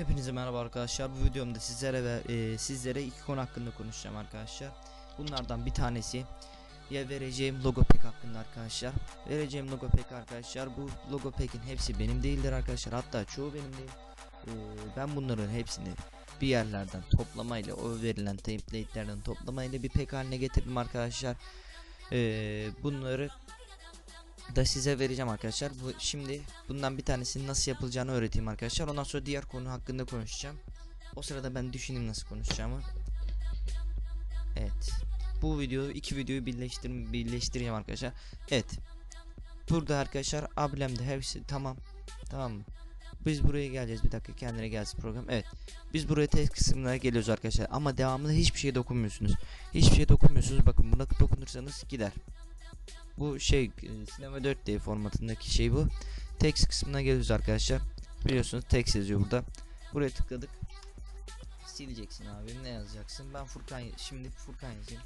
Hepinize merhaba arkadaşlar. Bu videomda sizlere ve e, sizlere iki konu hakkında konuşacağım arkadaşlar. Bunlardan bir tanesi ya vereceğim logo pack hakkında arkadaşlar. Vereceğim logo pack arkadaşlar. Bu logo pack'in hepsi benim değildir arkadaşlar. Hatta çoğu benim değil. E, ben bunların hepsini bir yerlerden toplamayla o verilen template'lerden toplamayla bir pack haline getirdim arkadaşlar. E, bunları da size vereceğim arkadaşlar. Bu şimdi bundan bir tanesinin nasıl yapılacağını öğreteyim arkadaşlar. Ondan sonra diğer konu hakkında konuşacağım. O sırada ben düşüneyim nasıl konuşacağımı. Evet. Bu videoyu iki videoyu birleştir birleştireceğim arkadaşlar. Evet. Burada arkadaşlar ablemde hepsi tamam. Tamam mı? Biz buraya geleceğiz bir dakika kendine gelsin program. Evet. Biz buraya test kısımlara geliyoruz arkadaşlar ama devamında hiçbir şeye dokunmuyorsunuz. Hiçbir şeye dokunmuyorsunuz. Bakın buna dokunursanız gider. Bu şey e, Cinema 4D formatındaki şey bu. Text kısmına geliyoruz arkadaşlar. Biliyorsunuz text yazıyor burada. Buraya tıkladık. Sileceksin abi. Ne yazacaksın? Ben Furkan şimdi Furkan yazayım.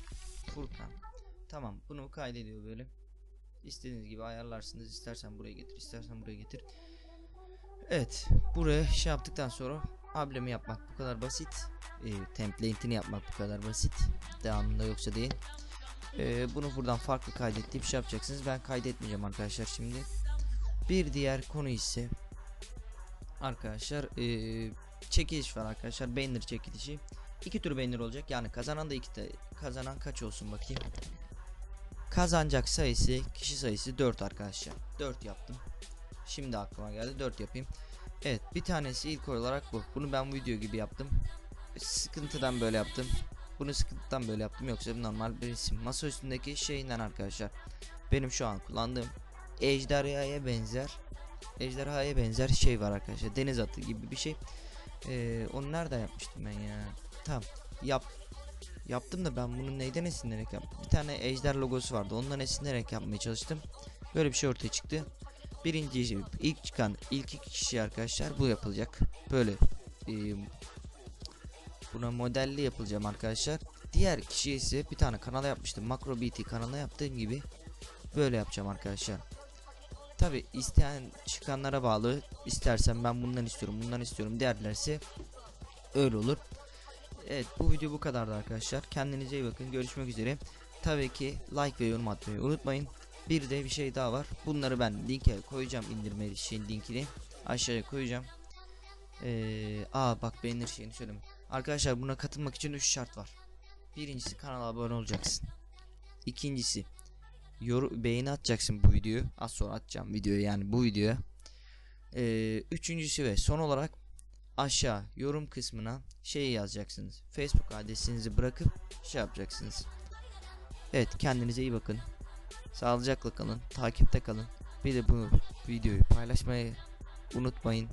Furkan. Tamam. Bunu kaydediyor böyle. İstediğiniz gibi ayarlarsınız. İstersen buraya getir, istersen buraya getir. Evet. Buraya şey yaptıktan sonra ablemi yapmak bu kadar basit. E, template'ini yapmak bu kadar basit. Devamında yoksa değil. Ee, bunu buradan farklı kaydet deyip şey yapacaksınız. Ben kaydetmeyeceğim arkadaşlar şimdi. Bir diğer konu ise arkadaşlar ee, çekiliş var arkadaşlar. Banner çekilişi. İki tür banner olacak. Yani kazanan da iki de kazanan kaç olsun bakayım. Kazanacak sayısı kişi sayısı 4 arkadaşlar. 4 yaptım. Şimdi aklıma geldi 4 yapayım. Evet bir tanesi ilk olarak bu. Bunu ben video gibi yaptım. Sıkıntıdan böyle yaptım. Bunu sıkıntıdan böyle yaptım yoksa normal bir isim. Masa üstündeki şeyinden arkadaşlar. Benim şu an kullandığım ejderhaya benzer ejderhaya benzer şey var arkadaşlar. Deniz atı gibi bir şey. Ee, onu nereden yapmıştım ben ya? Tamam. Yap yaptım da ben bunu neyden esinlenerek yaptım? Bir tane ejder logosu vardı. Ondan esinlenerek yapmaya çalıştım. Böyle bir şey ortaya çıktı. Birinci ilk çıkan ilk iki kişi arkadaşlar bu yapılacak. Böyle e, Buna modelli yapılacağım arkadaşlar. Diğer kişi ise bir tane kanala yapmıştım. Macro BT kanalına yaptığım gibi böyle yapacağım arkadaşlar. Tabi isteyen çıkanlara bağlı. İstersen ben bundan istiyorum, bundan istiyorum derlerse öyle olur. Evet bu video bu kadardı arkadaşlar. Kendinize iyi bakın. Görüşmek üzere. Tabii ki like ve yorum atmayı unutmayın. Bir de bir şey daha var. Bunları ben linke koyacağım indirme şeyin linkini. Aşağıya koyacağım. Ee, aa bak beğenir şeyini söyleyeyim. Arkadaşlar buna katılmak için 3 şart var. Birincisi kanala abone olacaksın. İkincisi yor beğeni atacaksın bu videoyu. Az sonra atacağım videoyu yani bu videoya. Ee, üçüncüsü ve son olarak aşağı yorum kısmına şey yazacaksınız. Facebook adresinizi bırakıp şey yapacaksınız. Evet kendinize iyi bakın. Sağlıcakla kalın. Takipte kalın. Bir de bu videoyu paylaşmayı unutmayın.